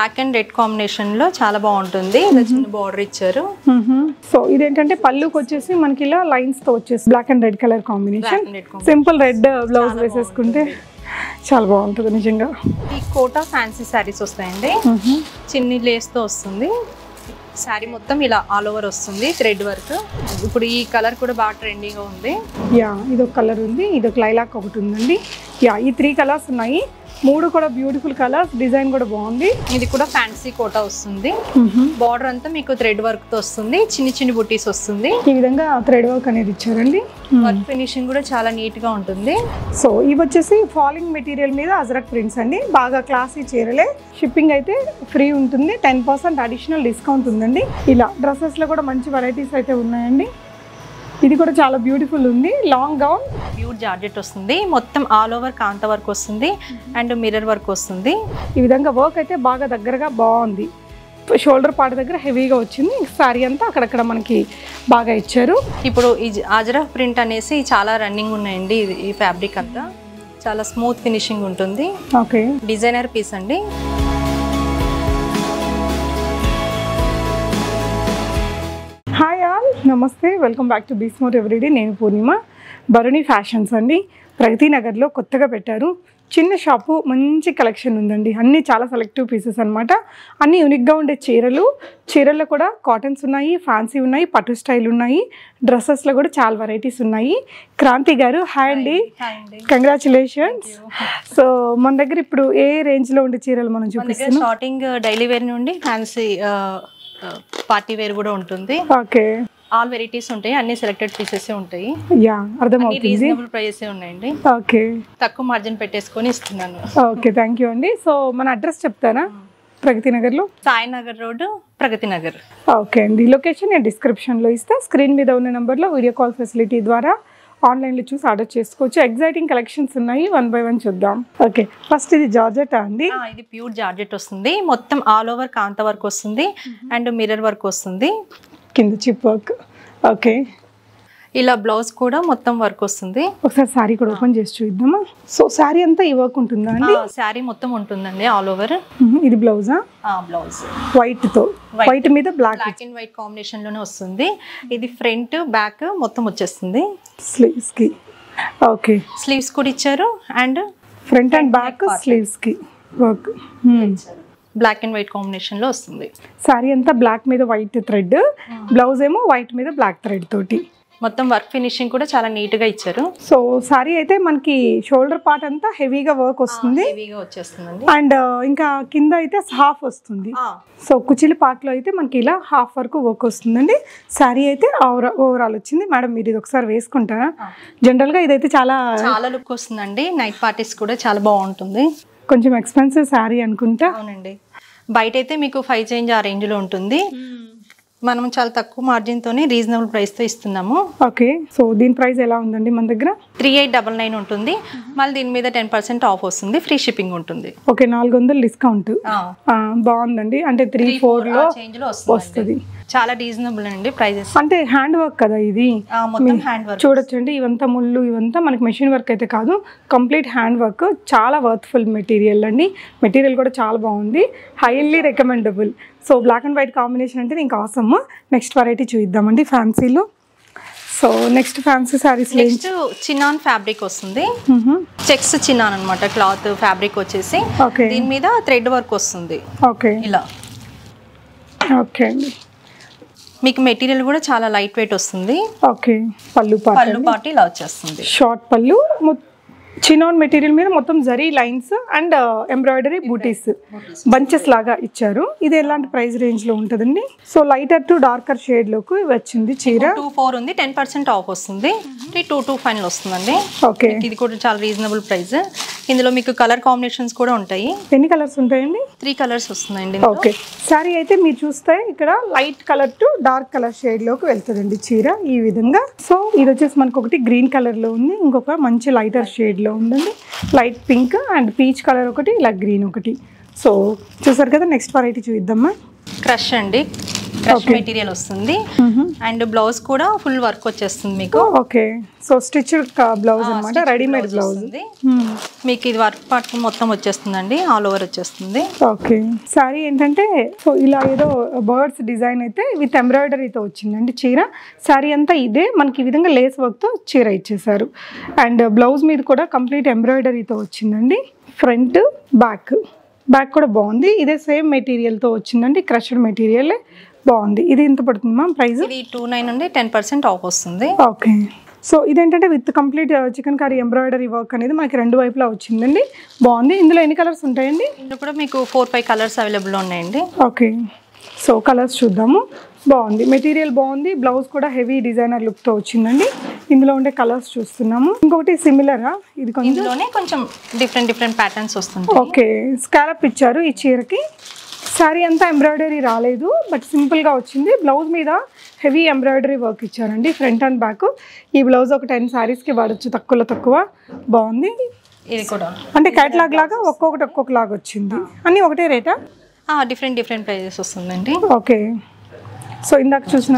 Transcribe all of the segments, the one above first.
Black and red కాంబినేషన్లో చాలా బాగుంటుంది. ఇలా చిన్న బార్డర్ ఇచ్చారు. సో ఇదేంటంటే పళ్ళుకి వచ్చేసి మనకి ఇలా లైన్స్తో వచ్చేసి black and red colour combination. Simple red blouse వేసేసుకుంటే చాలా బాగుంటుంది నిజంగా. ఈ కోటా ఫ్యాన్సీ శారీస్ వస్తాయండి. చిన్ని లేస్తో వస్తుంది. శారీ మొత్తం ఇలా ఆల్ ఓవర్ వస్తుంది థ్రెడ్ వర్క్ ఇప్పుడు ఈ కలర్ కూడా బాగా ట్రెండింగ్ ఉంది. యా ఇదొక కలర్ ఉంది ఇదొక లైలాక్ ఒకటి ఉందండి. యా ఈ త్రీ కలర్స్ ఉన్నాయి. మూడు కూడా బ్యూటిఫుల్ కలర్స్ డిజైన్ కూడా బాగుంది. ఇది కూడా ఫ్యాన్సీ కోటా వస్తుంది. బార్డర్ అంతా మీకు థ్రెడ్ వర్క్తో వస్తుంది. చిన్ని చిన్ని బుటీస్ వస్తుంది. ఈ విధంగా థ్రెడ్ వర్క్ అనేది ఇచ్చారండి. వర్క్ ఫినిషింగ్ కూడా చాలా నీట్గా ఉంటుంది. సో ఇవి వచ్చేసి ఫాలింగ్ మెటీరియల్ మీద అజరక్ ప్రింట్స్ అండి. బాగా క్లాసీ చీరలే. షిప్పింగ్ అయితే ఫ్రీ ఉంటుంది. టెన్ పర్సెంట్ అడిషనల్ డిస్కౌంట్ ఉందండి. ఇలా డ్రెస్సెస్లో కూడా మంచి వెరైటీస్ అయితే ఉన్నాయండి. ఇది కూడా చాలా బ్యూటిఫుల్ ఉంది. లాంగ్ గౌన్ ప్యూర్ జార్జెట్ వస్తుంది. మొత్తం ఆల్ ఓవర్ కాంత వర్క్ వస్తుంది. అండ్ మిర్రర్ వర్క్ వస్తుంది. ఈ విధంగా వర్క్ అయితే బాగా దగ్గరగా బాగుంది. షోల్డర్ పార్ట్ దగ్గర హెవీగా వచ్చింది. సారీ అంతా అక్కడక్కడ మనకి బాగా ఇచ్చారు. ఇప్పుడు ఈ అజరా ప్రింట్ అనేసి చాలా రన్నింగ్ ఉన్నాయండి ఇది- ఈ ఫ్యాబ్రిక్ అంతా. చాలా స్మూత్ ఫినిషింగ్ ఉంటుంది. ఓకే డిజైనర్ పీస్ అండి. నమస్తే వెల్కమ్ బ్యాక్ టు బీస్మోర్ ఎవ్రీడే. నేను పూర్ణిమ. భరణి ఫ్యాషన్స్ అండి. ప్రగతి నగర్లో కొత్తగా పెట్టారు. చిన్న షాపు మంచి కలెక్షన్ ఉందండి. అన్నీ చాలా సెలెక్టివ్ పీసెస్ అన్నమాట. అన్నీ యూనిక్గా ఉండే చీరలు. చీరల్లో కూడా కాటన్స్ ఉన్నాయి ఫ్యాన్సీ ఉన్నాయి పట్టు స్టైల్ ఉన్నాయి. డ్రెస్సెస్లో కూడా చాలా వెరైటీస్ ఉన్నాయి. క్రాంతి గారు హాయ్ అండి. కంగ్రాచులేషన్స్ సో మన దగ్గర ఇప్పుడు ఏ రేంజ్లో ఉండే చీరలు మనం చూపిస్తున్నాం? షార్టింగ్ డైలీ వేర్ నుండి ఫ్యాన్సీ పార్టీ వేర్ కూడా ఉంటుంది. ఓకే. ఆల్ వెరైటీస్ ఉంటాయి అన్ని సెలెక్టెడ్ పీసెస్ ఉంటాయి. యా అర్థమవుతుంది. రీజనబుల్ ప్రైసెస్ ఉన్నాయండి. ఓకే తక్కువ మార్జిన్ పెట్టేసుకొని ఇస్తున్నాను. ఓకే థ్యాంక్ యూ అండి. సో మన అడ్రస్ చెప్తారా? ప్రగతి నగర్లో? సాయినగర్ రోడ్ ప్రగతి నగర్. ఓకే అండి. లొకేషన్ నేను డిస్క్రిప్షన్లో ఇస్తా. స్క్రీన్ మీద ఉన్న నెంబర్లో వీడియో కాల్ ఫెసిలిటీ ద్వారా ఆన్లైన్లో చూసి ఆర్డర్ చేసుకోవచ్చు. ఎగ్జైటింగ్ కలెక్షన్స్ ఉన్నాయి. వన్ బై వన్ చూద్దాం. ఓకే ఫస్ట్ ఇది జార్జెటా అండి. ఆ, ఇది ప్యూర్ జార్జెట్ వస్తుంది. మొత్తం ఆల్ ఓవర్ కాంత వర్క్ వస్తుంది. అండ్ మిర్రర్ వర్క్ వస్తుంది. కింద చిప్ వర్క్. ఓకే. ఇలా బ్లౌజ్ కూడా మొత్తం వర్క్ వస్తుంది. ఒకసారి శారీ కూడా ఓపెన్ చేసి చూద్దామా? సో శారీ అంతా ఈ వర్క్ ఉంటుందా అండి? శారీ మొత్తం ఉంటుందండి ఆల్ ఓవర్. ఇది బ్లౌజా? బ్లౌజ్. వైట్తో వైట్ మీద బ్లాక్ బ్లాక్ అండ్ వైట్ కాంబినేషన్లోనే వస్తుంది. ఇది ఫ్రంట్ బ్యాక్ మొత్తం వచ్చేస్తుంది. స్లీవ్స్కి ఓకే. స్లీవ్స్ కూడా ఇచ్చారు అండ్ ఫ్రంట్ అండ్ బ్యాక్ స్లీవ్స్కి వర్క్ బ్లాక్ అండ్ వైట్ కాంబినేషన్లో వస్తుంది. సారీ అంతా బ్లాక్ మీద వైట్ థ్రెడ్ బ్లౌజ్ ఏమో వైట్ మీద బ్లాక్ థ్రెడ్ తోటి. మొత్తం వర్క్ ఫినిషింగ్ కూడా చాలా నీట్గా ఇచ్చారు. సో సారీ అయితే మనకి షోల్డర్ పార్ట్ అంతా హెవీగా వర్క్ వస్తుంది. అండ్ ఇంకా కింద అయితే హాఫ్ వస్తుంది. సో కుచిలి పార్ట్లో అయితే మనకి ఇలా హాఫ్ వరకు వర్క్ వస్తుందండి. శారీ అయితే ఓవరాల్ వచ్చింది. మేడం మీరు ఇది ఒకసారి వేసుకుంటారా? జనరల్గా ఇదైతే చాలా చాలా లుక్ వస్తుందండి. నైట్ పార్టీస్ కూడా చాలా బాగుంటుంది. కొంచెం ఎక్స్పెన్సివ్ శారీ అనుకుంటా. అవునండి. బయట అయితే మీకు ఫైవ్ చేంజ్ ఆ రేంజ్లో ఉంటుంది. మనం చాలా తక్కువ మార్జిన్ తోని రీజనబుల్ ప్రైస్తో ఇస్తున్నాము. ఓకే. సో దీని ప్రైస్ ఎలా ఉందండి మన దగ్గర? త్రీ ఎయిట్ డబల్ నైన్ ఉంటుంది. మళ్ళీ దీని మీద టెన్ పర్సెంట్ ఆఫ్ వస్తుంది. ఫ్రీ షిప్పింగ్ ఉంటుంది. ఓకే నాలుగు వందలు డిస్కౌంట్ బాగుందండి. అంటే త్రీ ఫోర్లో వస్తుంది వస్తుంది. చాలా రీజనబుల్ అండి ప్రైజెస్ అంటే హ్యాండ్ వర్క్ కదా ఇది? మొత్తం హ్యాండ్ వర్క్ చూడొచ్చండి ఇవంతా ముళ్ళు ఇవంతా మనకి మెషిన్ వర్క్ అయితే కాదు. కంప్లీట్ హ్యాండ్ వర్క్ చాలా వర్త్ఫుల్ మెటీరియల్ అండి. మెటీరియల్ కూడా చాలా బాగుంది. Highly recommendable so black and white combination అంటే ఇంకా అవసరం నెక్స్ట్ వెరైటీ చూద్దామండి ఫ్యాన్సీలో so next fancy saris next chinon fabric వస్తుంది. చెక్స్ చిన్నాన్ అన్నమాట క్లాత్ ఫ్యాబ్రిక్ వచ్చేసి. దీని మీద థ్రెడ్ వర్క్ వస్తుంది. ఓకే ఇలా. ఓకే అండి. మీకు మెటీరియల్ కూడా చాలా లైట్ వెయిట్ వస్తుంది. ఓకే పళ్ళు పళ్ళు పాటు ఇలా వచ్చేస్తుంది. షార్ట్ పళ్ళు చినాన్ మెటీరియల్ మీద మొత్తం zari lines and embroidery butis bunches లాగా ఇచ్చారు. ఇది ఎలాంటి ప్రైస్ రేంజ్లో ఉంటుందండి? సో లైటర్ టు డార్కర్ షేడ్లోకి వచ్చింది చీర. టూ ఫోర్ ఉంది. టెన్ పర్సెంట్ ఆఫ్ వస్తుంది. టూ టూ ఫైనల్ వస్తుందండి. ఓకే ఇది కూడా చాలా రీజనబుల్ ప్రైస్ ఇందులో మీకు కలర్ కాంబినేషన్స్ కూడా ఉంటాయి. ఎన్ని కలర్స్ ఉంటాయండి? త్రీ కలర్స్ వస్తుందండి ఓకే సారీ అయితే మీరు చూస్తే ఇక్కడ light colour to dark colour షేడ్లోకి వెళ్తుందండి చీర ఈ విధంగా. సో ఇది వచ్చేసి మనకు ఒకటి గ్రీన్ కలర్లో ఉంది. ఇంకొక మంచి లైటర్ షేడ్లో ఉందండి. Light pink and peach colour ఒకటి ఇలా గ్రీన్ ఒకటి. సో చూసారు కదా నెక్స్ట్ వెరైటీ చూద్దామా? క్రష్ అండి. క్రష్ మెటీరియల్ వస్తుంది. అండ్ బ్లౌజ్ కూడా ఫుల్ వర్క్ వచ్చేస్తుంది మీకు. ఓకే సో స్టిచ్డ్ బ్లౌజ్ అనమాట రెడీమేడ్ బ్లౌజ్ వస్తుంది. మీకు ఇది వర్క్ పార్ట్ మొత్తం వచ్చేస్తుందండి. ఆల్ ఓవర్ వచ్చేస్తుంది. ఓకే సారీ ఏంటంటే సో ఇలా ఏదో బర్డ్స్ డిజైన్ అయితే విత్ ఎంబ్రాయిడరీతో వచ్చిందండి చీర. సారీ అంతా ఇదే. మనకి ఈ విధంగా లేస్ వర్క్తో చీర ఇచ్చేసారు అండ్ బ్లౌజ్ మీద కూడా కంప్లీట్ ఎంబ్రాయిడరీతో వచ్చిందండి. ఫ్రంట్ బ్యాక్ బ్యాక్ కూడా బాగుంది. ఇదే సేమ్ మెటీరియల్తో వచ్చిందండి. క్రష్డ్ మెటీరియల్ బాగుంది. ఇది ఎంత పడుతుంది మ్యామ్ ప్రైస్? ఇది టూ నైన్ నుండి టెన్ పర్సెంట్ ఆఫ్ వస్తుంది. ఓకే. సో ఇదేంటంటే with complete chikankari embroidery work అనేది మనకి రెండు వైపులా వచ్చిందండి. బాగుంది. ఇందులో ఎన్ని కలర్స్ ఉంటాయండి? ఇందులో కూడా మీకు ఫోర్ ఫైవ్ కలర్స్ అవైలబుల్ ఉన్నాయండి. ఓకే. సో కలర్స్ చూద్దాము. బాగుంది. మెటీరియల్ బాగుంది. బ్లౌజ్ కూడా హెవీ డిజైనర్ లుక్తో వచ్చిందండి. ఇందులో ఉండే కలర్స్ చూస్తున్నాము. ఇంకొకటి సిమిలరా? ఇది కొంచెం డిఫరెంట్ డిఫరెంట్ ప్యాటర్న్స్ వస్తుంది ఓకే. స్కాలప్ ఇచ్చారు ఈ చీరకి. శారీ అంతా ఎంబ్రాయిడరీ రాలేదు బట్ సింపుల్గా వచ్చింది. బ్లౌజ్ మీద హెవీ ఎంబ్రాయిడరీ వర్క్ ఇచ్చారండి ఫ్రంట్ అండ్ బ్యాక్ ఈ బ్లౌజ్ ఒక టెన్ శారీస్కి వాడచ్చు తక్కువలో తక్కువ. బాగుంది. ఇది కూడా. అంటే క్యాట్లాగ్ లాగా ఒక్కొక్కటి ఒక్కొక్క లాగా వచ్చింది అన్నీ ఒకటే రేటా? డిఫరెంట్ డిఫరెంట్ ప్రైజెస్ వస్తుందండి. ఓకే సో ఇందాక చూసిన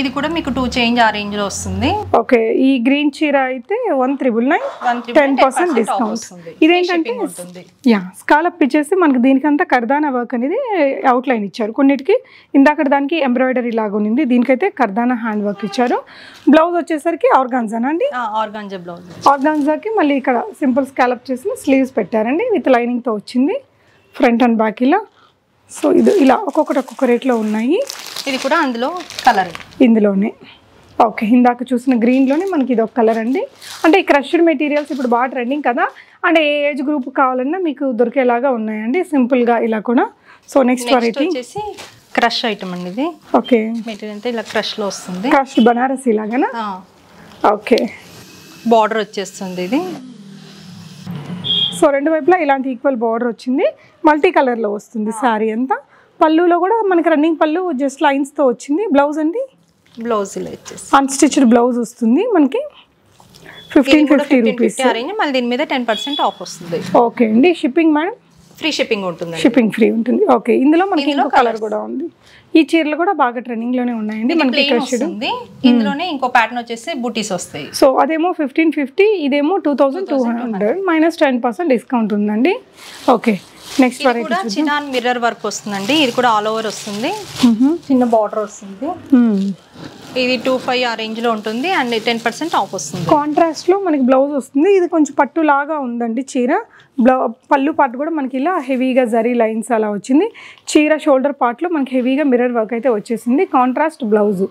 ఇది కూడా మీకు టూ చేంజ్ ఆ రేంజ్లో వస్తుంది. ఓకే ఈ గ్రీన్ చీర అయితే one triple nine ten percent 10% off discount. ఇదేంటంటే. యా స్కాలప్ ఇచ్చేసి మనకి దీనికంతా కర్దానా వర్క్ అనేది అవుట్ లైన్ ఇచ్చారు. కొన్నిటికి ఇందాక దానికి ఎంబ్రాయిడరీ లాగా ఉంది దీనికైతే కర్దానా హ్యాండ్ వర్క్ ఇచ్చారు. బ్లౌజ్ వచ్చేసరికి ఆర్గాన్జానా అండి ఆర్గాంజా బ్లౌజ్ ఆర్గాన్జాకి మళ్ళీ ఇక్కడ సింపుల్ స్కాలప్ చేసిన స్లీవ్స్ పెట్టారండి విత్ లైనింగ్తో వచ్చింది ఫ్రంట్ అండ్ బ్యాక్ ఇలా. సో ఇది ఇలా ఒక్కొక్కటి ఒక్కొక్క రేట్లో ఉన్నాయి. ఇది కూడా అందులో కలర్. ఇందులోనే. ఓకే ఇందాక చూసిన గ్రీన్లోనే మనకి ఇది ఒక కలర్ అండి. అంటే ఈ క్రష్డ్ మెటీరియల్స్ ఇప్పుడు బాగా ట్రెండింగ్ కదా? అంటే ఏ ఏజ్ గ్రూప్ కావాలన్నా మీకు దొరికేలాగా ఉన్నాయండి సింపుల్గా ఇలా కూడా. సో నెక్స్ట్ వెరైటీ వచ్చేసి క్రష్ ఐటమ్ అండి ఇది. ఓకే. మెటీరియల్ అంతా ఇలా క్రష్లో వస్తుంది. క్రష్డ్ బనారసి లాగానా ఓకే. బార్డర్ వచ్చేస్తుంది ఇది. సో రెండు వైపులా ఇలాంటి ఈక్వల్ బార్డర్ వచ్చింది. మల్టీ కలర్లో వస్తుంది శారీ అంతా. పళ్ళులో కూడా మనకి రన్నింగ్ పళ్ళు జస్ట్ లైన్స్తో వచ్చింది. బ్లౌజ్ అండి? బ్లౌజ్ ఇలా అన్స్టిచ్డ్ బ్లౌజ్ వస్తుంది. మనకి ఫిఫ్టీన్ ఫిఫ్టీ రూపీస్ మళ్ళీ దీని మీద టెన్ పర్సెంట్ ఆఫ్ వస్తుంది. ఓకే అండి. షిప్పింగ్ మేడం ఫ్రీ షిప్పింగ్ ఉంటుంది షిప్పింగ్ ఫ్రీ ఉంటుంది. ఓకే ఇందులో మనకి ఇంకో కలర్ కూడా ఉంది. ఈ చీరలు కూడా బాగా ట్రెండింగ్లోనే ఉన్నాయండి. మనకి క్రష్డ్ వస్తుంది. ఇందులోనే ఇంకో ప్యాటర్న్ వచ్చేసి బుటీస్ వస్తాయి. సో అదేమో ఫిఫ్టీన్ ఫిఫ్టీ ఇదేమో two thousand two hundred minus ten percent discount ఉందండి. ఓకే నెక్స్ట్ కూడా చిన్న మిర్రర్ వర్క్ వస్తుందండి. ఇది కూడా ఆల్ ఓవర్ వస్తుంది. చిన్న బార్డర్ వస్తుంది. ఇది టూ ఫైవ్ ఆ రేంజ్లో ఉంటుంది అండ్ టెన్ పర్సెంట్ ఆఫ్ వస్తుంది. కాంట్రాస్ట్లో మనకి బ్లౌజ్ వస్తుంది. ఇది కొంచెం పట్టు లాగా ఉందండి చీర. బ్లౌ పళ్ళు పార్ట్ కూడా మనకి ఇలా హెవీగా జరీ లైన్స్ అలా వచ్చింది. చీర షోల్డర్ పార్ట్లో మనకి హెవీగా మిర్రర్ వర్క్ అయితే వచ్చేసింది. Contrast blouse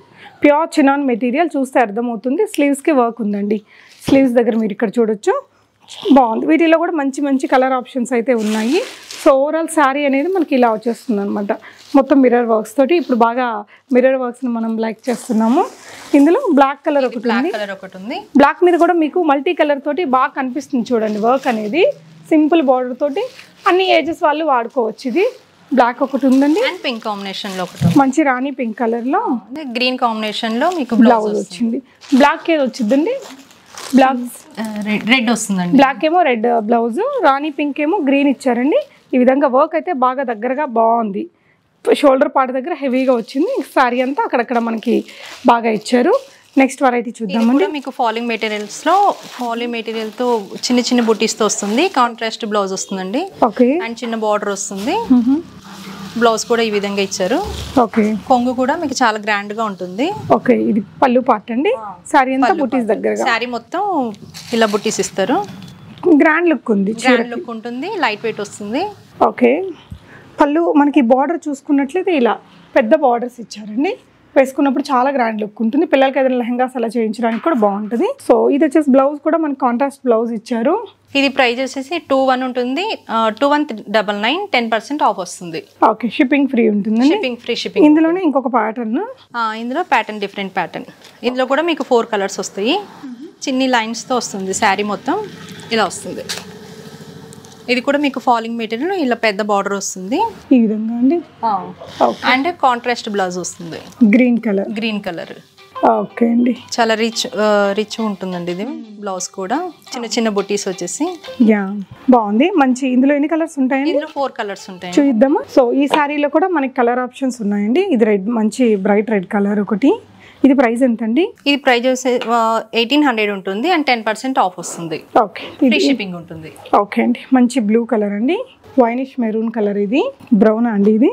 pure chinon material చూస్తే అర్థమవుతుంది. స్లీవ్స్కి వర్క్ ఉందండి. స్లీవ్స్ దగ్గర మీరు ఇక్కడ చూడొచ్చు. బాగుంది. వీటిలో కూడా మంచి మంచి కలర్ ఆప్షన్స్ అయితే ఉన్నాయి. సో ఓవరాల్ శారీ అనేది మనకి ఇలా వచ్చేస్తుంది అనమాట మొత్తం మిర్రర్ వర్క్స్ తోటి ఇప్పుడు బాగా మిర్రర్ వర్క్స్ని మనం లైక్ చేస్తున్నాము. ఇందులో బ్లాక్ కలర్ ఒకటి ఉంది. బ్లాక్ కలర్ ఒకటి ఉంది. బ్లాక్ మీద కూడా మీకు మల్టీ కలర్ తోటి బాగా కనిపిస్తుంది చూడండి వర్క్ అనేది. సింపుల్ బార్డర్ తోటి అన్ని ఏజెస్ వాళ్ళు వాడుకోవచ్చు ఇది. బ్లాక్ ఒకటి ఉందండి. అండ్ పింక్ కాంబినేషన్లో ఒకటి మంచి రాణి పింక్ కలర్లో గ్రీన్ కాంబినేషన్లో మీకు బ్లౌజ్ బ్లౌజ్ వచ్చింది. బ్లాక్ ఏది వచ్చిందండి? బ్లాక్ రెడ్ వస్తుందండి. బ్లాక్ ఏమో రెడ్ బ్లౌజ్ రాణి పింక్ ఏమో గ్రీన్ ఇచ్చారండి. ఈ విధంగా వర్క్ అయితే బాగా దగ్గరగా బాగుంది. షోల్డర్ పార్ట్ దగ్గర హెవీగా వచ్చింది. సారీ అంతా అక్కడక్కడ మనకి బాగా ఇచ్చారు. నెక్స్ట్ వెరైటీ చూద్దామండి. మీకు ఫాలింగ్ మెటీరియల్స్లో ఫాలింగ్ మెటీరియల్తో చిన్న చిన్న బుటీస్తో వస్తుంది. కాంట్రాస్ట్ బ్లౌజ్ వస్తుందండి. ఓకే అండ్ చిన్న బార్డర్ వస్తుంది. బ్లౌజ్ కూడా ఈ విధంగా ఇచ్చారు. ఓకే కొంగు కూడా మీకు చాలా గ్రాండ్గా ఉంటుంది. ఓకే ఇది పళ్ళు పార్ట్ అండి. సారీ అంతా బుటీస్ దగ్గరగా. శారీ మొత్తం ఇలా బుటీస్ ఇస్తారు. గ్రాండ్ లుక్ ఉంది గ్రాండ్ లుక్ ఉంటుంది లైట్ వెయిట్ వస్తుంది. ఓకే పళ్ళు మనకి బార్డర్ చూసుకున్నట్లయితే ఇలా పెద్ద బార్డర్స్ ఇచ్చారండి. వేసుకున్నప్పుడు చాలా గ్రాండ్ లుక్ ఉంటుంది. పిల్లలకి ఏదైనా లెహంగాస్ అలా చేయించడానికి కూడా బాగుంటుంది. సో ఇది వచ్చేసి బ్లౌజ్ కూడా మనకి కాంట్రాస్ట్ బ్లౌజ్ ఇచ్చారు. ఇది ప్రైస్ వచ్చేసి టూ వన్ ఉంటుంది. Two one double nine ten percent off వస్తుంది. ఓకే షిప్పింగ్ ఫ్రీ ఉంటుందండి. షిప్పింగ్ ఫ్రీ షిప్పింగ్ ఇందులోనే ఇంకొక ప్యాటర్న్ ఇందులో ప్యాటర్న్ డిఫరెంట్ ప్యాటర్న్ ఇందులో కూడా మీకు ఫోర్ కలర్స్ వస్తాయి. చిన్ని లైన్స్తో వస్తుంది శారీ మొత్తం. ఇలా వస్తుంది. ఇది కూడా మీకు ఫాలింగ్ మెటీరియల్ ఇలా పెద్ద బార్డర్ వస్తుంది. ఈ విధంగా అండి? అండ్ కాంట్రాస్ట్ బ్లౌజ్ వస్తుంది. Green colour green colour okay అండి. చాలా రిచ్ రిచ్ ఉంటుందండి ఇది బ్లౌజ్ కూడా. చిన్న చిన్న బుటీస్ వచ్చేసి. యా బాగుంది. మంచి ఇందులో ఎన్ని కలర్స్ ఉంటాయండి? ఇందులో ఫోర్ కలర్స్ ఉంటాయి చూద్దామా సో ఈ శారీలో కూడా మనకి కలర్ ఆప్షన్స్ ఉన్నాయండి. ఇది రెడ్ మంచి బ్రైట్ రెడ్ కలర్ ఒకటి. ఇది ప్రైస్ ఎంత అండి ఇది ప్రైస్ ఎయిటీన్ హండ్రెడ్ ఉంటుంది అండ్ టెన్ పర్సెంట్ ఆఫ్ వస్తుంది. ఓకే. ఫ్రీ షిప్పింగ్ ఉంటుంది. ఓకే అండి. మంచి బ్లూ కలర్ అండి. వైనిష్ మెరూన్ కలర్ ఇది. బ్రౌన్ అండి ఇది.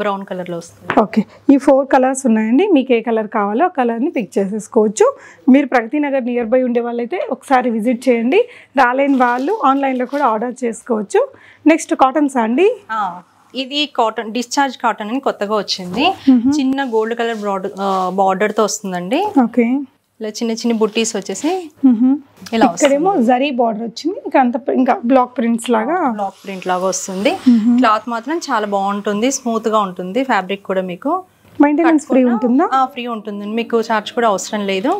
బ్రౌన్ కలర్లో వస్తుంది. ఓకే. ఈ ఫోర్ కలర్స్ ఉన్నాయండి. మీకు ఏ కలర్ కావాలో ఆ కలర్ని పిక్ చేసేసుకోవచ్చు. మీరు ప్రగతి నగర్ నియర్ బై ఉండే వాళ్ళైతే ఒకసారి విజిట్ చేయండి. రాలేని వాళ్ళు ఆన్లైన్లో కూడా ఆర్డర్ చేసుకోవచ్చు. నెక్స్ట్ కాటన్స్ అండి. ఇది కాటన్ డిశ్చార్జ్ కాటన్ అని కొత్తగా వచ్చింది. చిన్న గోల్డ్ కలర్ బార్డర్ బార్డర్తో వస్తుందండి. ఓకే. ఇలా చిన్న చిన్న బుట్టీస్ వచ్చేసి. ఇలా ఇక్కడేమో జరీ బార్డర్ వచ్చింది. ఇంకా అంత ఇంకా బ్లాక్ ప్రింట్స్ లాగా బ్లాక్ ప్రింట్ లాగా వస్తుంది. క్లాత్ మాత్రం చాలా బాగుంటుంది. స్మూత్గా ఉంటుంది. ఫ్యాబ్రిక్ కూడా మీకు మెయింటెనెన్స్ ఫ్రీ ఉంటుందా? ఫ్రీ ఉంటుంది మీకు చార్జ్ కూడా అవసరం లేదు.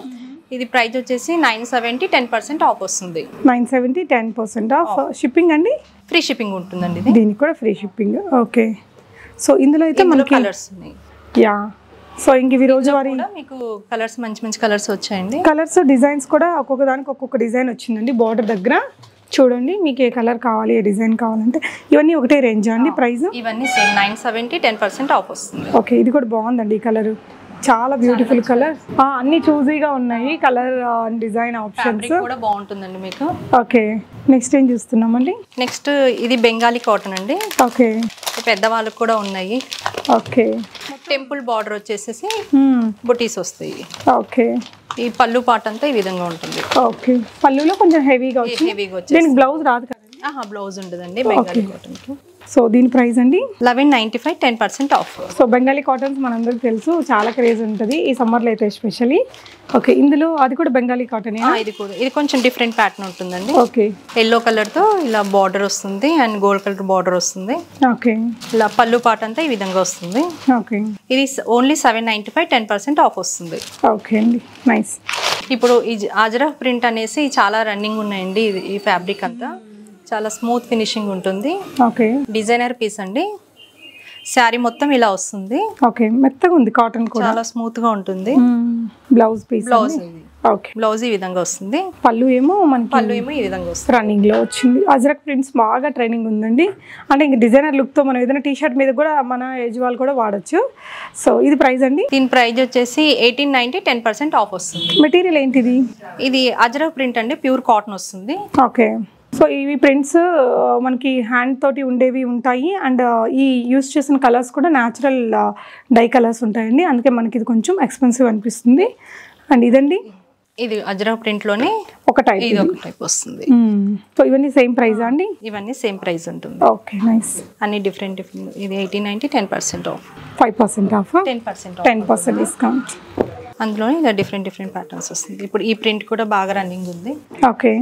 ఇది ప్రైస్ వచ్చేసి nine seventy ten percent off వస్తుంది. Nine seventy ten percent off shipping అండి? ఫ్రీ షిప్పింగ్ ఉంటుందండి ఇది. దీనికి కూడా ఫ్రీ షిప్పింగ్ ఓకే సో ఇందులో అయితే మనకి కలర్స్ ఉన్నాయి. యా సో ఇంక ఇవి రోజువారీ మీకు కలర్స్ మంచి మంచి కలర్స్ వచ్చాయండి. కలర్స్ డిజైన్స్ కూడా ఒక్కొక్క దానికి ఒక్కొక్క డిజైన్ వచ్చిందండి. బార్డర్ దగ్గర చూడండి మీకు ఏ కలర్ కావాలి ఏ డిజైన్ కావాలంటే. ఇవన్నీ ఒకటే రేంజ్ అండి ప్రైస్? ఇవన్నీ same nine seventy ten percent off వస్తుంది. ఓకే ఇది కూడా బాగుందండి ఈ కలర్ చాలా బ్యూటిఫుల్ కలర్ అన్ని చూజీగా ఉన్నాయి. కలర్ డిజైన్ ఆప్షన్స్ కూడా బాగుంటుందండి మీకు. ఓకే. నెక్స్ట్ ఏం చూస్తున్నామండి నెక్స్ట్ ఇది బెంగాలీ కాటన్ అండి. ఓకే. పెద్ద వాళ్ళకి కూడా ఉన్నాయి. ఓకే. టెంపుల్ బార్డర్ వచ్చేసేసి మ్మ్. బుటీస్ వస్తాయి. ఓకే. ఈ పళ్ళు పాట అంతా ఈ విధంగా ఉంటుంది. ఓకే. పళ్ళులో కొంచెం హెవీగా హెవీగా వచ్చేసి దీనికి బ్లౌజ్ రాదు కదండి బ్లౌజ్ ఉండదండి బెంగాలీ కాటన్ సో దీని ప్రైస్ అండి? Eleven ninety five ten percent off. So Bengali cottons మనందరికి తెలుసు చాలా క్రేజ్ ఉంటుంది ఈ సమ్మర్లో అయితే ఎస్పెషల్లీ. ఓకే ఇందులో అది కూడా బెంగాలీ కాటన్ ఇది కూడా. ఇది కొంచెం డిఫరెంట్ ప్యాటర్న్ ఉంటుందండి. ఓకే. ఎల్లో కలర్తో ఇలా బార్డర్ వస్తుంది అండ్ గోల్డ్ కలర్ బార్డర్ వస్తుంది. ఓకే. ఇలా పళ్ళు పాట అంతా ఈ విధంగా వస్తుంది. ఓకే. ఇది only seven ninety five ten percent off వస్తుంది. ఓకే అండి. నైస్. ఇప్పుడు ఈ అజరఫ్ ప్రింట్ అనేసి చాలా రన్నింగ్ ఉన్నాయండి ఈ ఫ్యాబ్రిక్ అంతా. చాలా స్మూత్ ఫినిషింగ్ ఉంటుంది. ఓకే డిజైనర్ పీస్ అండి. శారీ మొత్తం ఇలా వస్తుంది. ఓకే మెత్తగా ఉంది కాటన్ కూడా? చాలా స్మూత్గా ఉంటుంది. Blouse piece blouse okay blouse ఈ విధంగా వస్తుంది. పళ్ళు ఏమో మనకి పళ్ళు ఏమో ఈ విధంగా వస్తుంది. రన్నింగ్లో వచ్చింది. అజరక్ ప్రింట్స్ బాగా ట్రైనింగ్ ఉందండి. అంటే ఇంక డిజైనర్ లుక్తో మనం ఏదైనా టీ షర్ట్ మీద కూడా మన ఏజ్ వాళ్ళు కూడా వాడచ్చు. సో ఇది ప్రైస్ అండి? దీని ప్రైస్ వచ్చేసి eighteen ninety ten percent off వస్తుంది. మెటీరియల్ ఏంటిది? ఇది అజరఫ్ ప్రింట్ అండి. ప్యూర్ కాటన్ వస్తుంది. ఓకే సో ఇవి ప్రింట్స్ మనకి హ్యాండ్ తోటి ఉండేవి ఉంటాయి. అండ్ ఈ యూస్ చేసిన కలర్స్ కూడా న్యాచురల్ డై కలర్స్ ఉంటాయండి. అందుకే మనకి ఇది కొంచెం ఎక్స్పెన్సివ్ అనిపిస్తుంది. అండ్ ఇదండి? ఇది అజరఫ్ ప్రింట్లోనే ఒక టైప్ ఇది ఒక టైప్ వస్తుంది. సో ఇవన్నీ సేమ్ ప్రైస్ అండి? ఇవన్నీ సేమ్ ప్రైస్ ఉంటుంది. ఓకే నైస్ అన్ని డిఫరెంట్ డిఫరెంట్ ఇది eighteen ninety ten percent off five percent off ten percent ten percent discount అందులోనే ఇలా డిఫరెంట్ డిఫరెంట్ ప్యాటర్న్స్ వస్తుంది. ఇప్పుడు ఈ ప్రింట్ కూడా బాగా రన్నింగ్ ఉంది. ఓకే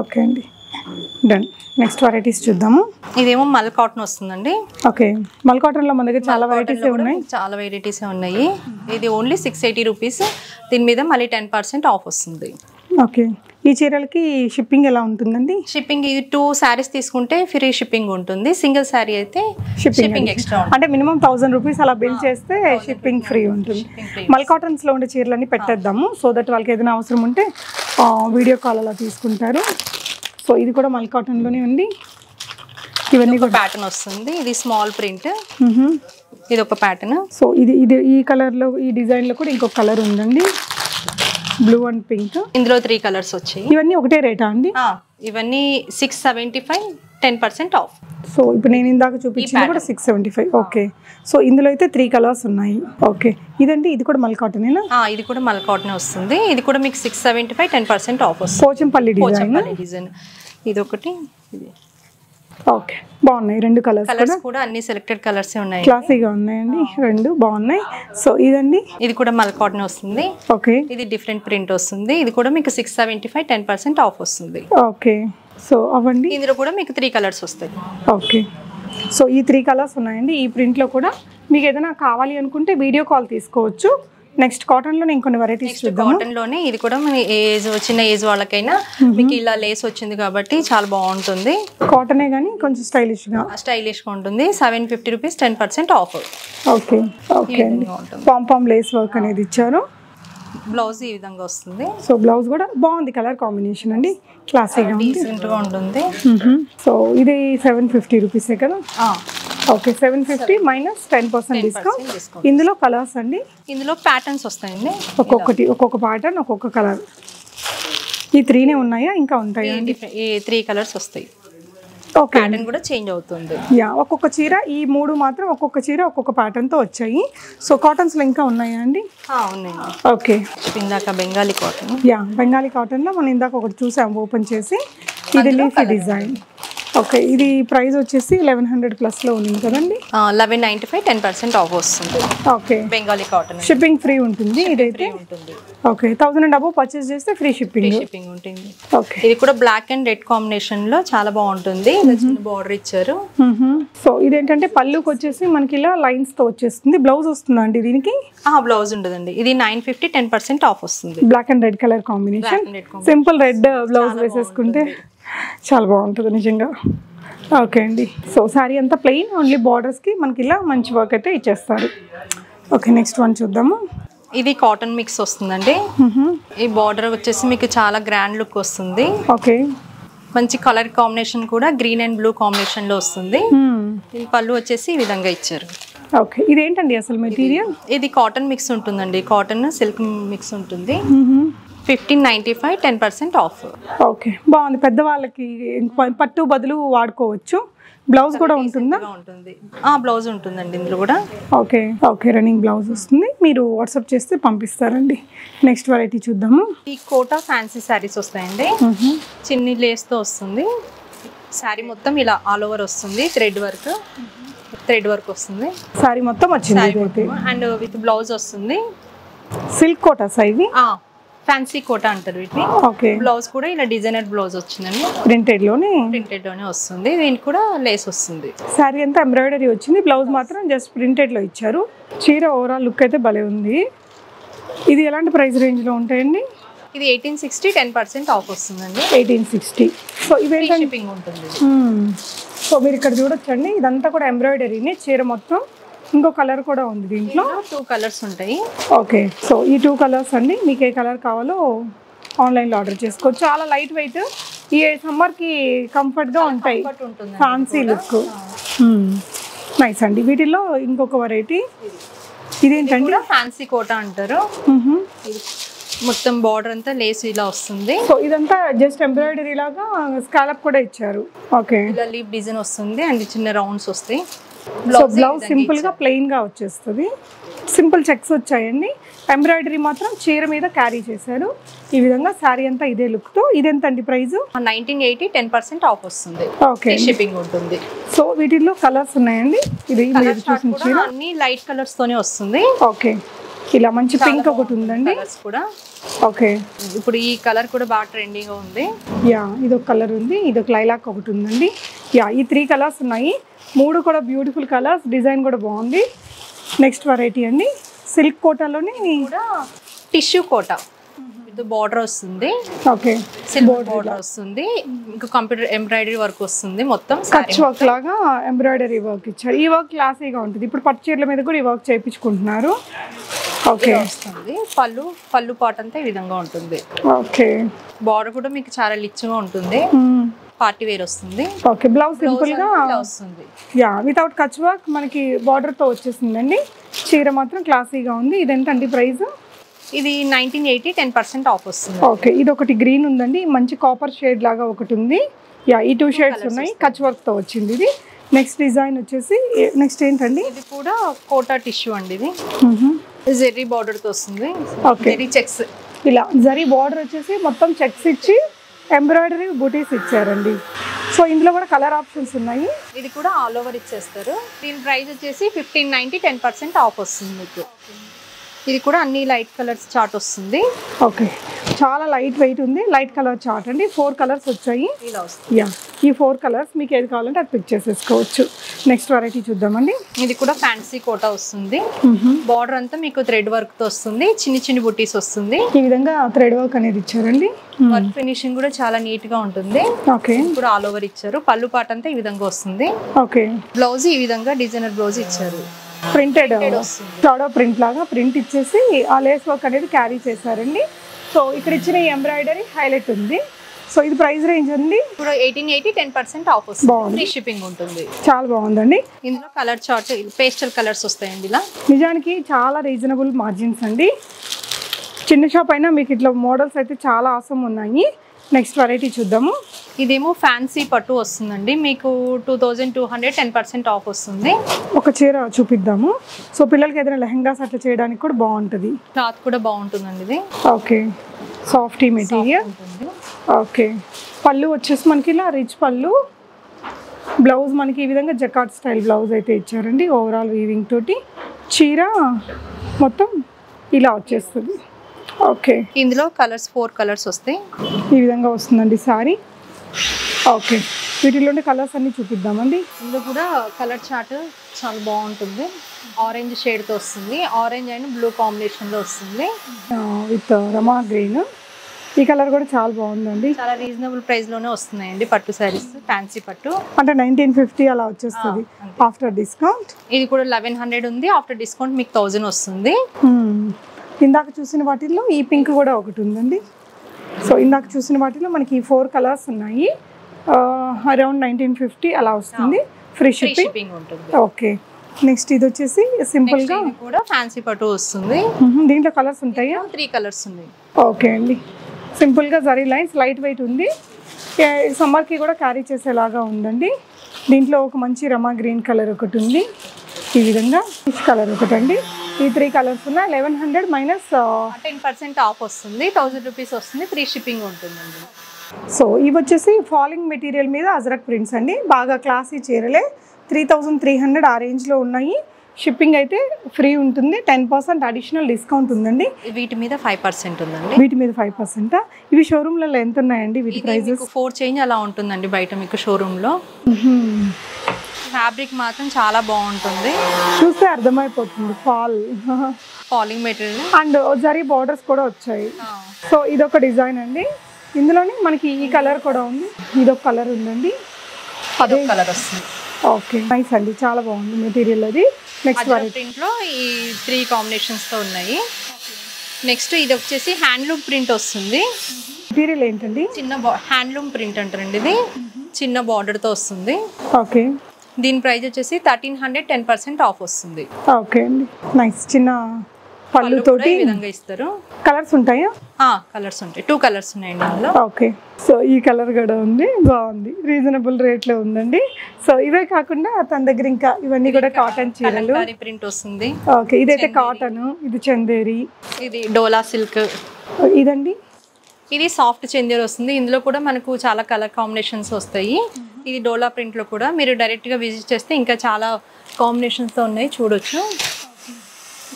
ఓకే అండి. డన్ నెక్స్ట్ వెరైటీస్ చూద్దాము. ఇదేమో మల్ కాటన్ వస్తుందండి. ఓకే మల్ కాటన్లో మన దగ్గర చాలా వెరైటీస్లో ఉన్నాయి. చాలా వెరైటీస్ ఉన్నాయి. ఇది ఓన్లీ సిక్స్ ఎయిటీ రూపీస్ దీని మీద మళ్ళీ టెన్ పర్సెంట్ ఆఫ్ వస్తుంది. ఓకే ఈ చీరలకి షిప్పింగ్ ఎలా ఉంటుందండి? షిప్పింగ్ ఇది టూ శారీస్ తీసుకుంటే ఫ్రీ షిప్పింగ్ ఉంటుంది. సింగిల్ శారీ అయితే షిప్పింగ్ ఎక్స్ట్రా అంటే మినిమం థౌసండ్ రూపీస్ అలా బిల్ చేస్తే షిప్పింగ్ ఫ్రీ ఉంటుంది. మల్ కాటన్స్లో ఉండే చీరలన్నీ పెట్టేద్దాము. సో దట్ వాళ్ళకి ఏదైనా అవసరం ఉంటే వీడియో కాల్ అలా తీసుకుంటారు. సో ఇది కూడా మల్ కాటన్లోనే ఉంది. ఇవన్నీ ఒక ప్యాటర్న్ వస్తుంది. ఇది స్మాల్ ప్రింట్. ఇది ఒక ప్యాటర్న్ సో ఇది ఇది ఈ కలర్లో ఈ డిజైన్లో కూడా ఇంకొక కలర్ ఉందండి. Blue and pink. ఇందులో త్రీ కలర్స్ వచ్చాయి. ఇవన్నీ ఒకటే రేటా అండి? ఇవన్నీ six seventy five ten percent off so ఇప్పుడు నేను ఇందాక చూపించింది కూడా six seventy five okay so ఇందులో అయితే త్రీ కలర్స్ ఉన్నాయి. ఓకే ఇదండి ఇది కూడా మల్ కాటనేనా ఇది కూడా మల్ కాటన్ వస్తుంది. ఇది కూడా మీకు six seventy five ten percent off వస్తుంది. Pochampally design Pochampally design? ఇది ఒకటి ఇది. ఓకే. బాగున్నాయి రెండు కలర్స్ కలర్స్ కూడా. అన్ని సెలెక్టెడ్ కలర్స్ ఉన్నాయి. క్లాసీగా ఉన్నాయండి. రెండు బాగున్నాయి. సో ఇదండి? ఇది కూడా మల్ కాటన్ వస్తుంది. ఓకే. ఇది డిఫరెంట్ ప్రింట్ వస్తుంది. ఇది కూడా మీకు six seventy five ten percent off వస్తుంది. ఓకే. సో అవండి? ఇందులో కూడా మీకు త్రీ కలర్స్ వస్తాయి. ఓకే. సో ఈ త్రీ కలర్స్ ఉన్నాయండి. ఈ ప్రింట్లో కూడా మీకు ఏదైనా కావాలి అనుకుంటే వీడియో కాల్ తీసుకోవచ్చు. నెక్స్ట్ కాటన్లో నేను కొన్ని వెరైటీస్ కాటన్లోనే ఇది కూడా మన ఏజ్ చిన్న ఏజ్ వాళ్ళకైనా మీకు ఇలా లేస్ వచ్చింది కాబట్టి చాలా బాగుంటుంది. కాటనే కానీ కొంచెం స్టైలిష్గా స్టైలిష్గా ఉంటుంది. Seven fifty rupees ten percent off okay okay అండి ఉంటుంది. పామ్ పామ్ లేస్ వర్క్ అనేది ఇచ్చారు. బ్లౌజ్ ఈ విధంగా వస్తుంది. సో బ్లౌజ్ కూడా బాగుంది కలర్ కాంబినేషన్ అండి. క్లాసీగా గా ఉంటుంది. సో ఇది సెవెన్ ఫిఫ్టీ రూపీసే కదా? Okay seven fifty minus ten percent discount. ఇందులో కలర్స్ అండి? ఇందులో ప్యాటర్న్స్ వస్తాయండి. ఒక్కొక్కటి ఒక్కొక్క ప్యాటర్న్ ఒక్కొక్క కలర్ ఈ త్రీనే ఉన్నాయా? ఇంకా ఉంటాయా త్రీ కలర్స్ వస్తాయి. ప్యాటర్న్ కూడా చేంజ్ అవుతుంది. యా ఒక్కొక్క చీర ఈ మూడు మాత్రం ఒక్కొక్క చీర ఒక్కొక్క ప్యాటర్న్తో వచ్చాయి. సో కాటన్స్లో ఇంకా ఉన్నాయా అండి? ఉన్నాయండి. ఓకే ఇందాక బెంగాలీ కాటన్ యా బెంగాలీ కాటన్లో మనం ఇందాక ఒకటి చూసాం ఓపెన్ చేసి. ఇది లీఫీ డిజైన్ ఓకే ఇది ప్రైస్ వచ్చేసి లెవెన్ హండ్రెడ్ ప్లస్లో ఉంది కదండి? Eleven ninety five ten percent off వస్తుంది. Okay. Bengali cotton shipping free ఉంటుంది ఇదైతే? Okay thousand and above purchase చేస్తే ఫ్రీ షిప్పింగ్ షిప్పింగ్ ఉంటుంది. ఓకే. ఇది కూడా బ్లాక్ అండ్ రెడ్ కాంబినేషన్లో చాలా బాగుంటుంది. బార్డర్ ఇచ్చారు. సో ఇదేంటంటే పళ్ళుకి వచ్చేసి మనకి ఇలా లైన్స్తో వచ్చేస్తుంది. బ్లౌజ్ వస్తుందా అండి దీనికి బ్లౌజ్ ఉండదండి. ఇది nine fifty ten percent off వస్తుంది. Black and red colour combination. Simple red blouse వేసేసుకుంటే. చాలా బాగుంటుంది నిజంగా. ఓకే అండి. సో శారీ అంతా ప్లెయిన్ ఓన్లీ బార్డర్స్కి మనకి ఇలా మంచి వర్క్ అయితే ఇచ్చేస్తారు. ఓకే నెక్స్ట్ వన్ చూద్దాము. ఇది కాటన్ మిక్స్ వస్తుందండి. ఈ బార్డర్ వచ్చేసి మీకు చాలా గ్రాండ్ లుక్ వస్తుంది. ఓకే. మంచి కలర్ కాంబినేషన్ కూడా గ్రీన్ అండ్ బ్లూ కాంబినేషన్లో వస్తుంది. పళ్ళు వచ్చేసి ఈ విధంగా ఇచ్చారు. ఓకే. ఇదేంటండి అసలు మెటీరియల్ ఇది కాటన్ మిక్స్ ఉంటుందండి. కాటన్ సిల్క్ మిక్స్ ఉంటుంది. Fifteen ninety five ten percent off okay బాగుంది. పెద్దవాళ్ళకి పట్టు బదులు వాడుకోవచ్చు. బ్లౌజ్ కూడా ఉంటుందా? ఉంటుంది. ఆ బ్లౌజ్ ఉంటుందండి ఇందులో కూడా. ఓకే ఓకే రన్నింగ్ బ్లౌజ్ వస్తుంది. మీరు వాట్సాప్ చేస్తే పంపిస్తారండి. నెక్స్ట్ వెరైటీ చూద్దాము. ఈ కోటా ఫ్యాన్సీ శారీస్ వస్తాయండి. చిన్ని లేస్తో వస్తుంది. శారీ మొత్తం ఇలా ఆల్ ఓవర్ వస్తుంది థ్రెడ్ వర్క్. థ్రెడ్ వర్క్ వస్తుంది. సారీ మొత్తం వచ్చింది శారీ అండ్ విత్ బ్లౌజ్ వస్తుంది. సిల్క్ కోటాస్ ఇవి? ఫ్యాన్సీ కోటా అంటారు వీటిని. ఓకే. బ్లౌజ్ కూడా ఇలా డిజైనర్ బ్లౌజ్ వచ్చిందండి. ప్రింటెడ్లోనే? ప్రింటెడ్లోనే వస్తుంది. దీనికి కూడా లేస్ వస్తుంది. శారీ అంతా ఎంబ్రాయిడరీ వచ్చింది. బ్లౌజ్ మాత్రం జస్ట్ ప్రింటెడ్లో ఇచ్చారు. చీర ఓవరాల్ లుక్ అయితే భలే ఉంది. ఇది ఎలాంటి ప్రైస్ రేంజ్లో ఉంటాయండి? ఇది eighteen sixty ten percent off వస్తుందండి. ఎయిటీన్ సిక్స్టీ సో షిప్పింగ్ ఉంటుంది. సో మీరు ఇక్కడ చూడొచ్చండి. ఇదంతా కూడా ఎంబ్రాయిడరీనే చీర మొత్తం. ఇంకో కలర్ కూడా ఉంది దీంట్లో. టూ కలర్స్ ఉంటాయి. ఓకే సో ఈ టూ కలర్స్ అండి. మీకు ఏ కలర్ కావాలో ఆన్లైన్లో ఆర్డర్ చేసుకోవచ్చు. చాలా లైట్ వెయిట్ ఈ సమ్మర్కి కంఫర్ట్గా ఉంటాయి. ఫ్యాన్సీ లుక్ నైస్ అండి. వీటిల్లో ఇంకొక వెరైటీ ఇదేంటండి? ఫ్యాన్సీ కోటా అంటారు. మొత్తం బార్డర్ అంతా లేస్ ఇలా వస్తుంది. సో ఇదంతా జస్ట్ ఎంబ్రాయిడరీ లాగా స్కాలప్ కూడా ఇచ్చారు. ఓకే. ఇలా లీవ్ డిజైన్ వస్తుంది. అండ్ చిన్న రౌండ్స్ వస్తాయి. సో బ్లౌజ్ సింపుల్గా ప్లెయిన్గా వచ్చేస్తుంది. సింపుల్ చెక్స్ వచ్చాయండి. ఎంబ్రాయిడరీ మాత్రం చీర మీద క్యారీ చేశారు. ఈ విధంగా శారీ అంతా ఇదే లుక్తో. ఇదెంత అండి price nineteen eighty ten percent off వస్తుంది. ఓకే షిప్పింగ్ ఉంటుంది. సో వీటిల్లో కలర్స్ ఉన్నాయండి. ఇది అన్ని లైట్ కలర్స్ తోనే వస్తుంది. ఓకే ఇలా మంచి పింక్ ఒకటి ఉందండి. కూడా. ఓకే ఇప్పుడు ఈ కలర్ కూడా బాగా ట్రెండింగ్ ఉంది. యా ఇదొక కలర్ ఉంది. ఇదొక లైలాక్ ఒకటి ఉందండి. యా ఈ త్రీ కలర్స్ ఉన్నాయి. మూడు కూడా బ్యూటిఫుల్ కలర్స్ డిజైన్ కూడా బాగుంది. నెక్స్ట్ వెరైటీ అండి. సిల్క్ కోటాలోని టిష్యూ కోట. ఇది బార్డర్ వస్తుంది. ఓకే సిల్వర్ బార్డర్ వస్తుంది. ఇంకా కంప్యూటర్ ఎంబ్రాయిడరీ వర్క్ వస్తుంది మొత్తం. కచ్ వర్క్ లాగా ఎంబ్రాయిడరీ వర్క్ ఇచ్చారు. ఈ వర్క్ క్లాసీగా ఉంటుంది. ఇప్పుడు పట్టు చీరల మీద కూడా ఈ వర్క్ చేయించుకుంటున్నారు. ఓకే వస్తుంది. పళ్ళు పళ్ళు పాట అంతా ఈ విధంగా ఉంటుంది. ఓకే బార్డర్ కూడా మీకు చాలా రిచ్గా ఉంటుంది పార్టీ వేర్ వస్తుంది. ఓకే బ్లౌజ్ సింపుల్గా వస్తుంది యా వితౌట్ కచ్ వర్క్ మనకి బార్డర్తో వచ్చేసిందండి. చీర మాత్రం క్లాసీగా ఉంది. ఇదెంత అండి ప్రైస్? ఇది nineteen eighty ten percent off వస్తుంది. ఓకే ఇది ఒకటి గ్రీన్ ఉందండి. మంచి కాపర్ షేడ్ లాగా ఒకటి ఉంది. యా ఈ టూ షేడ్స్ ఉన్నాయి. కచ్ వర్క్తో వచ్చింది ఇది. నెక్స్ట్ డిజైన్ వచ్చేసి నెక్స్ట్ ఏంటండి? ఇది కూడా కోటా టిష్యూ అండి ఇది. జెర్రీ బార్డర్తో వస్తుంది. జెర్రీ చెక్స్ ఇలా జరీ బార్డర్ వచ్చేసి మొత్తం చెక్స్ ఇచ్చి ఎంబ్రాయిడరీ బూటీస్ ఇచ్చారండి. సో ఇందులో కూడా కలర్ ఆప్షన్స్ ఉన్నాయి. ఇది కూడా ఆల్ ఓవర్ ఇచ్చేస్తారు. దీని ప్రైస్ వచ్చేసి fifteen ninety ten percent off వస్తుంది మీకు. ఇది కూడా అన్ని లైట్ కలర్స్ చార్ట్ వస్తుంది. ఓకే. చాలా లైట్ వెయిట్ ఉంది. లైట్ కలర్ చార్ట్ అండి. ఫోర్ కలర్స్ వచ్చాయి. యా. ఈ ఫోర్ కలర్స్ మీకు ఏది కావాలంటే అది పిక్ చేసేసుకోవచ్చు. నెక్స్ట్ వెరైటీ చూద్దామండి. ఇది కూడా ఫ్యాన్సీ కోటా వస్తుంది. బార్డర్ అంతా మీకు థ్రెడ్ వర్క్తో వస్తుంది. చిన్ని చిన్ని బుట్టీస్ వస్తుంది. ఈ విధంగా థ్రెడ్ వర్క్ అనేది ఇచ్చారండి. వర్క్ ఫినిషింగ్ కూడా చాలా నీట్గా ఉంటుంది. ఓకే. ఇది కూడా ఆల్ ఓవర్ ఇచ్చారు. పళ్ళు పాట అంతా ఈ విధంగా వస్తుంది. ఓకే. బ్లౌజ్ ఈ విధంగా డిజైనర్ బ్లౌజ్ ఇచ్చారు. ప్రింటెడ్. ఫ్లాడో ప్రింట్ లాగా ప్రింట్ ఇచ్చేసి ఆ లేస్ వర్క్ అనేది క్యారీ చేశారండి. సో ఇక్కడ ఇచ్చిన ఎంబ్రాయిడరీ హైలైట్ ఉంది. సో ఇది ప్రైస్ రేంజ్ ఉంది eighteen eighty ten percent off వస్తుంది. ఫ్రీ షిప్పింగ్ ఉంటుంది. చాలా బాగుందండి. ఇందులో కలర్ చార్ట్ పేస్టల్ కలర్స్ వస్తాయండి ఇలా. నిజానికి చాలా రీజనబుల్ మార్జిన్స్ అండి. చిన్న షాప్ అయినా మీకు ఇట్లా మోడల్స్ అయితే చాలా ఆసం ఉన్నాయి. నెక్స్ట్ వెరైటీ చూద్దాము. ఇదేమో ఫ్యాన్సీ పట్టు వస్తుందండి. మీకు two thousand two hundred ten percent off వస్తుంది. ఒక చీర చూపిద్దాము. సో పిల్లలకి ఏదైనా లెహంగాస్ అట్లా చేయడానికి కూడా బాగుంటుంది. క్లాత్ కూడా బాగుంటుందండి ఇది. ఓకే. Softy material okay. పళ్ళు వచ్చేసి మనకి ఇలా రిచ్ పళ్ళు. బ్లౌజ్ మనకి ఈ విధంగా జకాట్ స్టైల్ బ్లౌజ్ అయితే ఇచ్చారండి. ఓవరాల్ వీవింగ్ తోటి. చీర మొత్తం ఇలా వచ్చేస్తుంది. ఓకే. ఇందులో కలర్స్ ఫోర్ కలర్స్ వస్తాయి. ఈ విధంగా వస్తుందండి సారీ. ఓకే. వీటిలోని కలర్స్ అన్ని చూపిద్దామండి. ఇందులో కూడా కలర్ చార్ట్ చాలా బాగుంటుంది. ఆరెంజ్ షేడ్తో వస్తుంది. ఆరెంజ్ అండ్ బ్లూ కాంబినేషన్లో వస్తుంది. With Rama green. ఈ కలర్ కూడా చాలా బాగుందండి. చాలా రీజనబుల్ ప్రైస్లోనే వస్తున్నాయండి పట్టు శారీస్ ఫ్యాన్సీ పట్టు. అంటే నైన్టీన్ ఫిఫ్టీ అలా వచ్చేస్తుంది. ఆఫ్టర్ డిస్కౌంట్ ఇది కూడా లెవెన్ హండ్రెడ్ ఉంది. ఆఫ్టర్ డిస్కౌంట్ మీకు థౌజండ్ వస్తుంది. ఇందాక చూసిన వాటిల్లో ఈ పింక్ కూడా ఒకటి ఉందండి. సో ఇందాక చూసిన వాటిలో మనకి ఈ ఫోర్ కలర్స్ ఉన్నాయి. అరౌండ్ నైన్టీన్ ఫిఫ్టీ అలా వస్తుంది. ఫ్రీ షిప్పింగ్ ఉంటుంది. ఓకే. నెక్స్ట్ ఇది వచ్చేసి సింపుల్గా ఇది కూడా ఫ్యాన్సీ పట్టు వస్తుంది. దీంట్లో కలర్స్ ఉంటాయా? త్రీ కలర్స్ ఉన్నాయి. ఓకే అండి. సింపుల్గా జరీ లైన్స్ లైట్ వెయిట్ ఉంది. సమ్మర్కి కూడా క్యారీ చేసేలాగా ఉందండి. దీంట్లో ఒక మంచి రమా గ్రీన్ కలర్ ఒకటి ఉంది. ఈ విధంగా ఫిష్ కలర్ ఒకటి అండి. ఈ త్రీ కలర్స్ ఉన్నాయి eleven hundred minus ten percent off వస్తుంది. థౌజండ్ రూపీస్ వస్తుంది. ఫ్రీ షిప్పింగ్ ఉంటుందండి. సో ఇవి వచ్చేసి ఫాలింగ్ మెటీరియల్ మీద అజరక్ ప్రింట్స్ అండి. బాగా క్లాసీ చీరలే. త్రీ థౌజండ్ త్రీ హండ్రెడ్ ఆ రేంజ్లో ఉన్నాయి. షిప్పింగ్ అయితే ఫ్రీ ఉంటుంది. టెన్ పర్సెంట్ అడిషనల్ డిస్కౌంట్ ఉందండి. వీటి మీద ఫైవ్ పర్సెంట్ ఉందండి. వీటి మీద ఫైవ్ పర్సెంట్ ఇవి షోరూమ్లలో ఎంత ఉన్నాయండి? వీటి ప్రైజెస్ మీకు ఫోర్ చేంజ్ అలా ఉంటుందండి బయట మీకు షోరూంలో ఫ్యాబ్రిక్ మాత్రం చాలా బాగుంటుంది. చూస్తే అర్థమైపోతుంది fall falling material and zari borders కూడా వచ్చాయి. సో ఇదొక డిజైన్ అండి. ఇందులోనే మనకి ఈ కలర్ కూడా ఉంది. ఇదొక కలర్ ఉందండి. అదే కలర్ వస్తుంది. ఓకే. నైస్ అండి. చాలా బాగుంది మెటీరియల్ అది. నెక్స్ట్ అజరా ప్రింట్లో ఈ త్రీ కాంబినేషన్స్తో ఉన్నాయి. నెక్స్ట్ ఇది వచ్చేసి హ్యాండ్లూమ్ ప్రింట్ వస్తుంది. మెటీరియల్ ఏంటండి? చిన్న హ్యాండ్లూమ్ ప్రింట్ అంటారండి ఇది. చిన్న border తో వస్తుంది. ఓకే. దీని ప్రైస్ వచ్చేసి thirteen hundred ten percent off వస్తుంది. ఓకే అండి. నైస్ చిన్న పళ్ళుతోటి విధంగా ఇస్తారు. కలర్స్ ఉంటాయా? కలర్స్ ఉంటాయి. టూ కలర్స్ ఉన్నాయండి అందులో ఓకే. సో ఈ కలర్ కూడా ఉంది. బాగుంది. రీజనబుల్ రేట్లో ఉందండి. సో ఇవే కాకుండా తన దగ్గర ఇంకా ఇవన్నీ కూడా కాటన్ చీరలు. ప్రింట్ వస్తుంది. ఓకే. ఇదైతే కాటన్ ఇది చందేరి. ఇది డోలా సిల్క్. ఇదండి? ఇది సాఫ్ట్ చెందేర్ వస్తుంది. ఇందులో కూడా మనకు చాలా కలర్ కాంబినేషన్స్ వస్తాయి. ఇది డోలా ప్రింట్లో కూడా మీరు డైరెక్ట్గా విజిట్ చేస్తే ఇంకా చాలా కాంబినేషన్స్తో ఉన్నాయి. చూడొచ్చు.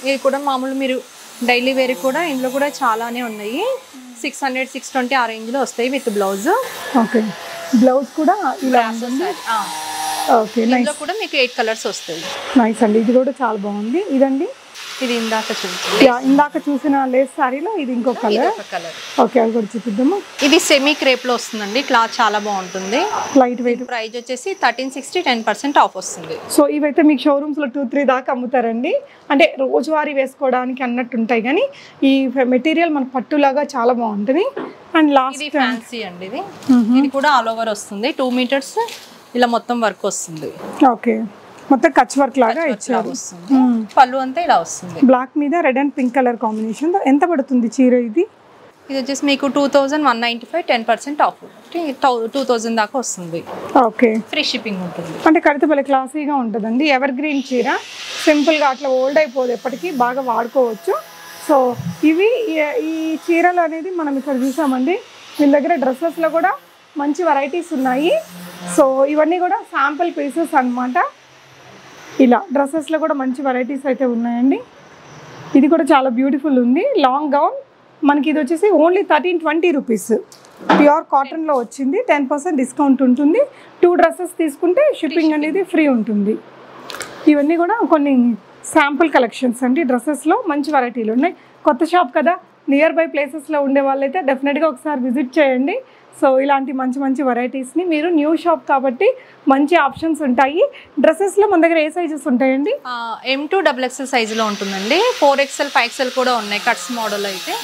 ఇది కూడా మామూలు మీరు డైలీ వేర్ కూడా ఇందులో కూడా చాలానే ఉన్నాయి. సిక్స్ హండ్రెడ్ సిక్స్ ట్వంటీ ఆ రేంజ్లో వస్తాయి విత్ బ్లౌజ్. ఓకే. బ్లౌజ్ కూడా ఇలా ఓకే ఇందులో కూడా మీకు ఎయిట్ కలర్స్ వస్తాయి. నైస్ అండి. ఇది కూడా చాలా బాగుంది. ఇదండి ఇది ఇందాక ఇందాక చూసిన లేస్ సారీలో ఇది ఇంకో కలర్. ఓకే అది కూడా చూపిద్దాము. ఇది సెమీ క్రేప్లో వస్తుందండి. క్లాత్ చాలా బాగుంటుంది. లైట్ వెయిట్ ప్రైస్ వచ్చేసి thirteen sixty ten percent off వస్తుంది. సో ఇవైతే మీకు షోరూమ్స్లో టూ త్రీ దాకా అమ్ముతారండి. అంటే రోజువారీ వేసుకోవడానికి అన్నట్టు ఉంటాయి. కానీ ఈ మెటీరియల్ మన పట్టులాగా చాలా బాగుంటుంది. అండ్ ఇది లాస్ట్ ఫ్యాన్సీ అండి ఇది. ఇది కూడా ఆల్ ఓవర్ వస్తుంది. టూ మీటర్స్ ఇలా మొత్తం వర్క్ వస్తుంది. ఓకే. మొత్తం కచ్ వర్క్ లాగా ఇచ్చారు. వస్తుంది. పళ్ళు అంతా ఇలా వస్తుంది. బ్లాక్ మీద red and pink colour combination. ఎంత పడుతుంది చీర ఇది? ఇది వచ్చేసి మీకు two thousand one ninety five ten percent off two thousand దాకా వస్తుంది. ఓకే. ఫ్రీ షిప్పింగ్ ఉంటుంది. అంటే కడితే భలే క్లాసీగా ఉంటుందండి. ఎవర్ గ్రీన్ చీర సింపుల్గా అట్లా ఓల్డ్ అయిపోదు ఎప్పటికీ బాగా వాడుకోవచ్చు. సో ఇవి ఈ- చీరలు అనేది మనం ఇక్కడ చూసామండి. వీళ్ళ దగ్గర డ్రెస్సెస్లో కూడా మంచి వెరైటీస్ ఉన్నాయి. సో ఇవన్నీ కూడా శాంపుల్ పీసెస్ అన్నమాట. ఇలా డ్రెస్సెస్లో కూడా మంచి వెరైటీస్ అయితే ఉన్నాయండి. ఇది కూడా చాలా బ్యూటిఫుల్ ఉంది. లాంగ్ గౌన్ మనకి ఇది వచ్చేసి only thirteen twenty rupees pure కాటన్లో వచ్చింది. టెన్ పర్సెంట్ డిస్కౌంట్ ఉంటుంది. టూ డ్రెస్సెస్ తీసుకుంటే షిప్పింగ్ అనేది ఫ్రీ ఉంటుంది. ఇవన్నీ కూడా కొన్ని శాంపుల్ కలెక్షన్స్ అండి. డ్రెస్సెస్లో మంచి వెరైటీలు ఉన్నాయి. కొత్త షాప్ కదా. నియర్ బై ప్లేసెస్లో ఉండే వాళ్ళైతే డెఫినెట్గా ఒకసారి విజిట్ చేయండి. సో ఇలాంటి మంచి మంచి వెరైటీస్ని మీరు న్యూ షాప్ కాబట్టి మంచి ఆప్షన్స్ ఉంటాయి. డ్రెస్సెస్లో మన దగ్గర ఏ సైజెస్ ఉంటాయండి? ఎం టూ డబుల్ ఎక్స్ఎల్ సైజులో ఉంటుందండి. ఫోర్ ఎక్స్ఎల్ ఫైవ్ ఎక్స్ఎల్ కూడా ఉన్నాయి కట్స్ మోడల్ అయితే.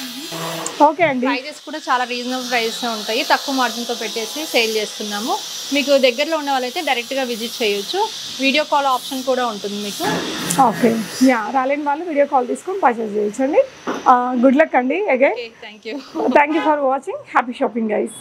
ఓకే అండి. ప్రైజెస్ కూడా చాలా రీజనబుల్ ప్రైజెస్ ఉంటాయి. తక్కువ మార్జిన్తో పెట్టేసి సేల్ చేస్తున్నాము. మీకు దగ్గరలో ఉన్న వాళ్ళైతే డైరెక్ట్గా విజిట్ చేయొచ్చు. వీడియో కాల్ ఆప్షన్ కూడా ఉంటుంది మీకు. ఓకే యా రాలేని వాళ్ళు వీడియో కాల్ తీసుకొని పర్చేస్ చేయొచ్చండి. గుడ్ లక్ అండి again thank you thank you for watching happy shopping guys